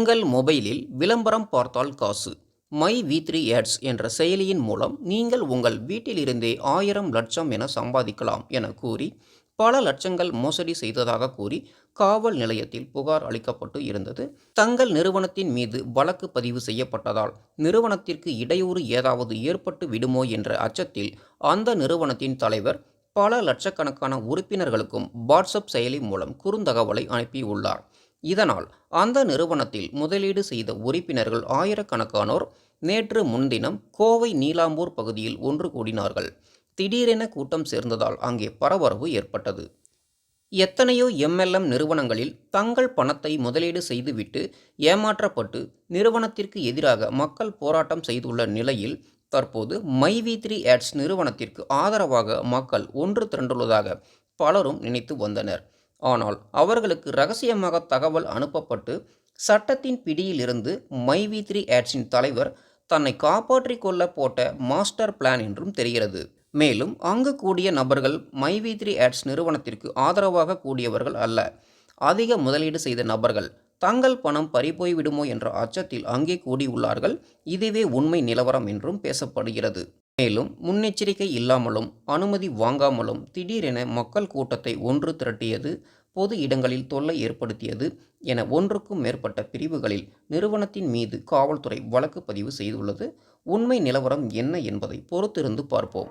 உங்கள் மொபைலில் விளம்பரம் பார்த்தால் காசு. மை வி த்ரீ ஏட்ஸ் என்ற செயலியின் மூலம் நீங்கள் உங்கள் வீட்டிலிருந்தே ஆயிரம் லட்சம் என சம்பாதிக்கலாம் என கூறி பல லட்சங்கள் மோசடி செய்ததாக கூறி காவல் நிலையத்தில் புகார் அளிக்கப்பட்டு இருந்தது. தங்கள் நிறுவனத்தின் மீது வழக்கு பதிவு செய்யப்பட்டதால் நிறுவனத்திற்கு இடையூறு ஏதாவது ஏற்பட்டு விடுமோ என்ற அச்சத்தில் அந்த நிறுவனத்தின் தலைவர் பல லட்சக்கணக்கான உறுப்பினர்களுக்கும் வாட்ஸ்அப் செயலி மூலம் குறுந்தகவலை அனுப்பியுள்ளார். இதனால் அந்த நிறுவனத்தில் முதலீடு செய்த உறுப்பினர்கள் ஆயிரக்கணக்கானோர் நேற்று முன்தினம் கோவை நீலாம்பூர் பகுதியில் ஒன்று கூடினார்கள். திடீரென கூட்டம் சேர்ந்ததால் அங்கே பரபரப்பு ஏற்பட்டது. எத்தனையோ எம்எல்எம் நிறுவனங்களில் தங்கள் பணத்தை முதலீடு செய்துவிட்டு ஏமாற்றப்பட்டு நிறுவனத்திற்கு எதிராக மக்கள் போராட்டம் செய்துள்ள நிலையில் தற்போது மை வி த்ரீ ஆட்ஸ் நிறுவனத்திற்கு ஆதரவாக மக்கள் ஒன்று திரண்டுள்ளதாக பலரும் நினைத்து வந்தனர். ஆனால் அவர்களுக்கு ரகசியமாக தகவல் அனுப்பப்பட்டு சட்டத்தின் பிடியிலிருந்து மை வி த்ரீ ஆட்ஸின் தலைவர் தன்னை காப்பாற்றிக் கொள்ள போட்ட மாஸ்டர் பிளான் என்றும் தெரிகிறது. மேலும் அங்கு கூடிய நபர்கள் மை வி த்ரீ ஆட்ஸ் நிறுவனத்திற்கு ஆதரவாக கூடியவர்கள் அல்ல. அதிக முதலீடு செய்த நபர்கள் தங்கள் பணம் பறிபோய்விடுமோ என்ற அச்சத்தில் அங்கே கூடியுள்ளார்கள். இதுவே உண்மை நிலவரம் என்றும் பேசப்படுகிறது. மேலும் முன்னெச்சரிக்கை இல்லாமலும் அனுமதி வாங்காமலும் திடீரென மக்கள் கூட்டத்தை ஒன்று திரட்டியது பொது இடங்களில் தொல்லை ஏற்படுத்தியது என ஒன்றுக்கும் மேற்பட்ட பிரிவுகளில் நிறுவனத்தின் மீது காவல்துறை வழக்கு பதிவு செய்துள்ளது. உண்மை நிலவரம் என்ன என்பதை பொறுத்திருந்து பார்ப்போம்.